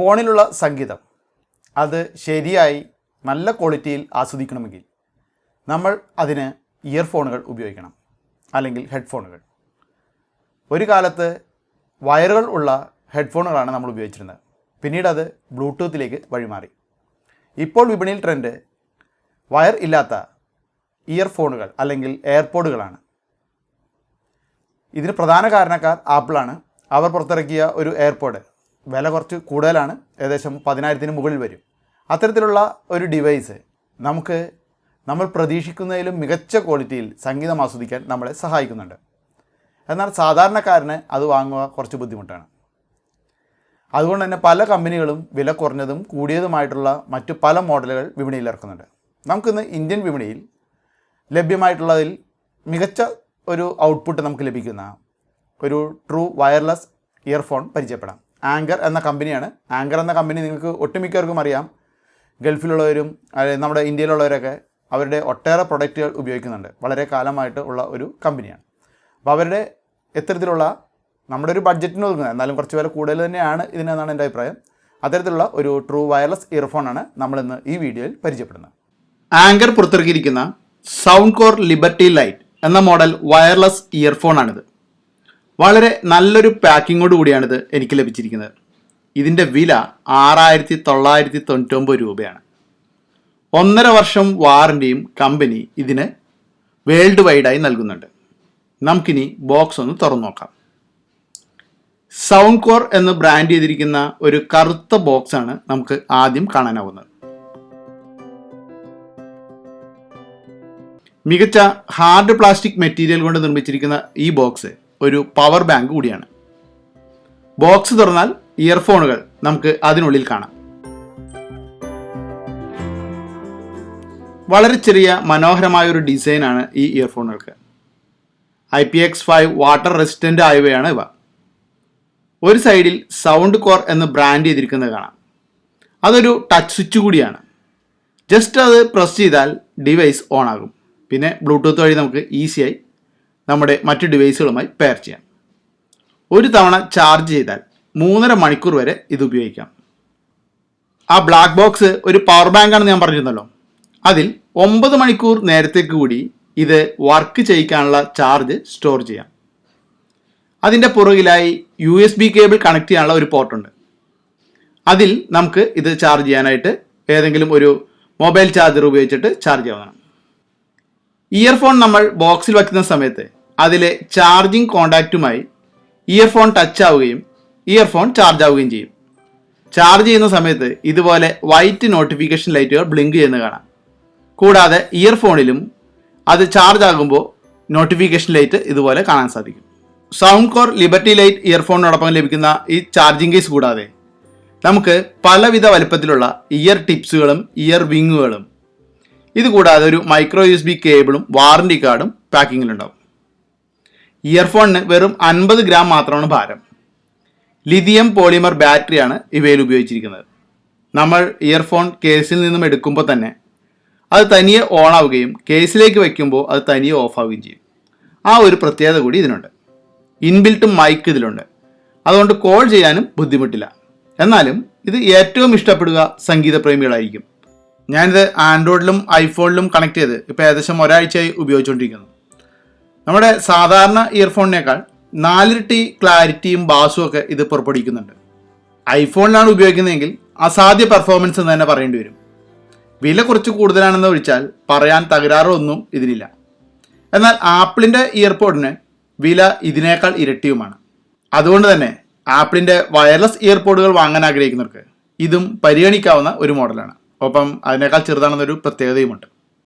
ഫോണിലുള്ള സംഗീതം അത് ശരിയായി നല്ല ക്വാളിറ്റിയിൽ ആസ്വദിക്കണമെങ്കിൽ നമ്മൾ അതിന് ഇയർഫോണുകൾ ഉപയോഗിക്കണം അല്ലെങ്കിൽ ഹെഡ്ഫോണുകൾ. ഒരു കാലത്ത് വയറുകൾ ഉള്ള ഹെഡ്ഫോണുകളാണ് നമ്മൾ ഉപയോഗിച്ചിരുന്നത്. പിന്നീട് അത് ബ്ലൂടൂത്തിലേക്ക് വഴിമാറി. ഇപ്പോൾ വിപണിയിൽ ട്രെൻഡ് വയർ ഇല്ലാത്ത ഇയർഫോണുകൾ അല്ലെങ്കിൽ എയർപോഡുകളാണ്. ഇതിന് പ്രധാന കാരണക്കാർ ആപ്പിളാണ്. അവർ പുറത്തിറക്കിയ ഒരു എയർപോഡ്. വില കുറച്ച് കൂടുതലാണ്. ഏകദേശം പതിനായിരത്തിന് മുകളിൽ വരും. അത്തരത്തിലുള്ള ഒരു ഡിവൈസ് നമുക്ക് നമ്മൾ പ്രതീക്ഷിക്കുന്നതിലും മികച്ച ക്വാളിറ്റിയിൽ സംഗീതം ആസ്വദിക്കാൻ നമ്മളെ സഹായിക്കുന്നുണ്ട്. എന്നാൽ സാധാരണക്കാരന് അത് വാങ്ങുക കുറച്ച് ബുദ്ധിമുട്ടാണ്. അതുകൊണ്ട് തന്നെ പല കമ്പനികളും വില കുറഞ്ഞതും കൂടിയതുമായിട്ടുള്ള മറ്റു പല മോഡലുകൾ വിപണിയിൽ ഇറക്കുന്നുണ്ട്. നമുക്കിന്ന് ഇന്ത്യൻ വിപണിയിൽ ലഭ്യമായിട്ടുള്ളതിൽ മികച്ച ഒരു ഔട്ട്പുട്ട് നമുക്ക് ലഭിക്കുന്ന ഒരു ട്രൂ വയർലെസ് ഇയർഫോൺ പരിചയപ്പെടാം. ആങ്കർ എന്ന കമ്പനിയാണ്. ആങ്കർ എന്ന കമ്പനി നിങ്ങൾക്ക് ഒട്ടുമിക്കവർക്കും അറിയാം. ഗൾഫിലുള്ളവരും നമ്മുടെ ഇന്ത്യയിലുള്ളവരൊക്കെ അവരുടെ ഒട്ടേറെ പ്രൊഡക്റ്റുകൾ ഉപയോഗിക്കുന്നുണ്ട്. വളരെ കാലമായിട്ട് ഉള്ള ഒരു കമ്പനിയാണ്. അപ്പോൾ അവരുടെ ഇത്തരത്തിലുള്ള നമ്മുടെ ഒരു ബഡ്ജറ്റിന് ഒതുങ്ങുന്നത് എന്നാലും കുറച്ച് വില കൂടുതൽ തന്നെയാണ് ഇതിനെന്നാണ് എന്റെ അഭിപ്രായം. അത്തരത്തിലുള്ള ഒരു ട്രൂ വയർലെസ് ഇയർഫോണാണ് നമ്മളിന്ന് ഈ വീഡിയോയിൽ പരിചയപ്പെടുന്നത്. ആങ്കർ പുറത്തിറക്കിയിരിക്കുന്ന സൗണ്ട് കോർ ലിബർട്ടി ലൈറ്റ് എന്ന മോഡൽ വയർലെസ് ഇയർഫോൺ ആണിത്. വളരെ നല്ലൊരു പാക്കിങ്ങോട് കൂടിയാണിത് എനിക്ക് ലഭിച്ചിരിക്കുന്നത്. ഇതിന്റെ വില ആറായിരത്തി തൊള്ളായിരത്തി തൊണ്ണൂറ്റൊമ്പത് രൂപയാണ്. ഒന്നര വർഷം വാറണ്ടിയും കമ്പനി ഇതിന് വേൾഡ് വൈഡായി നൽകുന്നുണ്ട്. നമുക്കിനി ബോക്സ് ഒന്ന് തുറന്നു നോക്കാം. സൗണ്ട് കോർ എന്ന് ബ്രാൻഡ് ചെയ്തിരിക്കുന്ന ഒരു കറുത്ത ബോക്സ് ആണ് നമുക്ക് ആദ്യം കാണാനാവുന്നത്. മികച്ച ഹാർഡ് പ്ലാസ്റ്റിക് മെറ്റീരിയൽ കൊണ്ട് നിർമ്മിച്ചിരിക്കുന്ന ഈ ബോക്സ് ഒരു പവർ ബാങ്ക് കൂടിയാണ്. ബോക്സ് തുറന്നാൽ ഇയർഫോണുകൾ നമുക്ക് അതിനുള്ളിൽ കാണാം. വളരെ ചെറിയ മനോഹരമായ ഒരു ഡിസൈനാണ് ഈ ഇയർഫോണുകൾക്ക് I P X five water resistant ആയവയാണ് ഇവ. ഒരു സൈഡിൽ സൗണ്ട് കോർ എന്ന് ബ്രാൻഡ് ചെയ്തിരിക്കുന്നത് കാണാം. അതൊരു ടച്ച് സ്വിച്ച് കൂടിയാണ്. ജസ്റ്റ് അത് പ്രസ് ചെയ്താൽ ഡിവൈസ് ഓൺ ആകും. പിന്നെ ബ്ലൂടൂത്ത് വഴി നമുക്ക് ഈസിയായി നമ്മുടെ മറ്റ് ഡിവൈസുകളുമായി പെയർ ചെയ്യാം. ഒരു തവണ ചാർജ് ചെയ്താൽ മൂന്നര മണിക്കൂർ വരെ ഇത് ഉപയോഗിക്കാം. ആ ബ്ലാക്ക് ബോക്സ് ഒരു പവർ ബാങ്ക് ആണെന്ന് ഞാൻ പറഞ്ഞിരുന്നല്ലോ. അതിൽ ഒമ്പത് മണിക്കൂർ നേരത്തേക്ക് കൂടി ഇത് വർക്ക് ചെയ്യിക്കാനുള്ള ചാർജ് സ്റ്റോർ ചെയ്യാം. അതിന്റെ പുറകിലായി U S B cable connect ചെയ്യാനുള്ള ഒരു പോർട്ടുണ്ട് അതിൽ നമുക്ക് ഇത് ചാർജ് ചെയ്യാനായിട്ട് ഏതെങ്കിലും ഒരു മൊബൈൽ ചാർജർ ഉപയോഗിച്ചിട്ട് ചാർജ് ചെയ്യാവുന്നതാണ്. ഇയർഫോൺ നമ്മൾ ബോക്സിൽ വയ്ക്കുന്ന സമയത്ത് അതിലെ ചാർജിംഗ് കോണ്ടാക്റ്റുമായി ഇയർഫോൺ ടച്ച് ആവുകയും ഇയർഫോൺ ചാർജ് ആവുകയും ചെയ്യും. ചാർജ് ചെയ്യുന്ന സമയത്ത് ഇതുപോലെ വൈറ്റ് നോട്ടിഫിക്കേഷൻ ലൈറ്റുകൾ ബ്ലിങ്ക് ചെയ്യുന്നത് കാണാം. കൂടാതെ ഇയർഫോണിലും അത് ചാർജ് ആകുമ്പോൾ നോട്ടിഫിക്കേഷൻ ലൈറ്റ് ഇതുപോലെ കാണാൻ സാധിക്കും. സൗണ്ട് കോർ ലിബർട്ടി ലൈറ്റ് ഇയർഫോണിനോടൊപ്പം ലഭിക്കുന്ന ഈ ചാർജിങ് കേസ് കൂടാതെ നമുക്ക് പലവിധ വലുപ്പത്തിലുള്ള ഇയർ ടിപ്സുകളും ഇയർ വിങ്ങുകളും. ഇതുകൂടാതെ ഒരു മൈക്രോ യു എസ് ബി കേബിളും വാറണ്ടി കാർഡും പാക്കിങ്ങിലുണ്ടാവും. ഇയർഫോണിന് വെറും അൻപത് ഗ്രാം മാത്രമാണ് ഭാരം. ലിഥിയം പോളിമർ ബാറ്ററിയാണ് ഇവയിൽ ഉപയോഗിച്ചിരിക്കുന്നത്. നമ്മൾ ഇയർഫോൺ കേസിൽ നിന്നും എടുക്കുമ്പോൾ തന്നെ അത് തനിയെ ഓൺ ആവുകയും കേസിലേക്ക് വയ്ക്കുമ്പോൾ അത് തനിയെ ഓഫ് ആവുകയും ചെയ്യും. ആ ഒരു പ്രത്യേകത കൂടി ഇതിനുണ്ട്. ഇൻബിൽട്ട് മൈക്ക് ഇതിലുണ്ട്. അതുകൊണ്ട് കോൾ ചെയ്യാനും ബുദ്ധിമുട്ടില്ല. എന്നാലും ഇത് ഏറ്റവും ഇഷ്ടപ്പെടുക സംഗീത പ്രേമികളായിരിക്കും. ഞാനിത് ആൻഡ്രോയിഡിലും ഐഫോണിലും കണക്ട് ചെയ്ത് ഇപ്പോൾ ഏകദേശം ഒരാഴ്ചയായി ഉപയോഗിച്ചുകൊണ്ടിരിക്കുന്നു. നമ്മുടെ സാധാരണ ഇയർഫോണിനേക്കാൾ നാലിരട്ടി ക്ലാരിറ്റിയും ബാസും ഒക്കെ ഇത് പുറപ്പെടുവിക്കുന്നുണ്ട്. ഐഫോണിലാണ് ഉപയോഗിക്കുന്നതെങ്കിൽ അസാധ്യ പെർഫോമൻസ് എന്ന് തന്നെ പറയേണ്ടി വരും. വില കുറച്ച് കൂടുതലാണെന്ന് ഒഴിച്ചാൽ പറയാൻ തകരാറൊന്നും ഇതിനില്ല. എന്നാൽ ആപ്പിളിന്റെ ഇയർപോഡിന് വില ഇതിനേക്കാൾ ഇരട്ടിയുമാണ്. അതുകൊണ്ട് തന്നെ ആപ്പിളിന്റെ വയർലെസ് ഇയർപോഡുകൾ വാങ്ങാൻ ആഗ്രഹിക്കുന്നവർക്ക് ഇതും പരിഗണിക്കാവുന്ന ഒരു മോഡലാണ്. ഒപ്പം അതിനേക്കാൾ ചെറുതാണെന്നൊരു പ്രത്യേകതയുമുണ്ട്.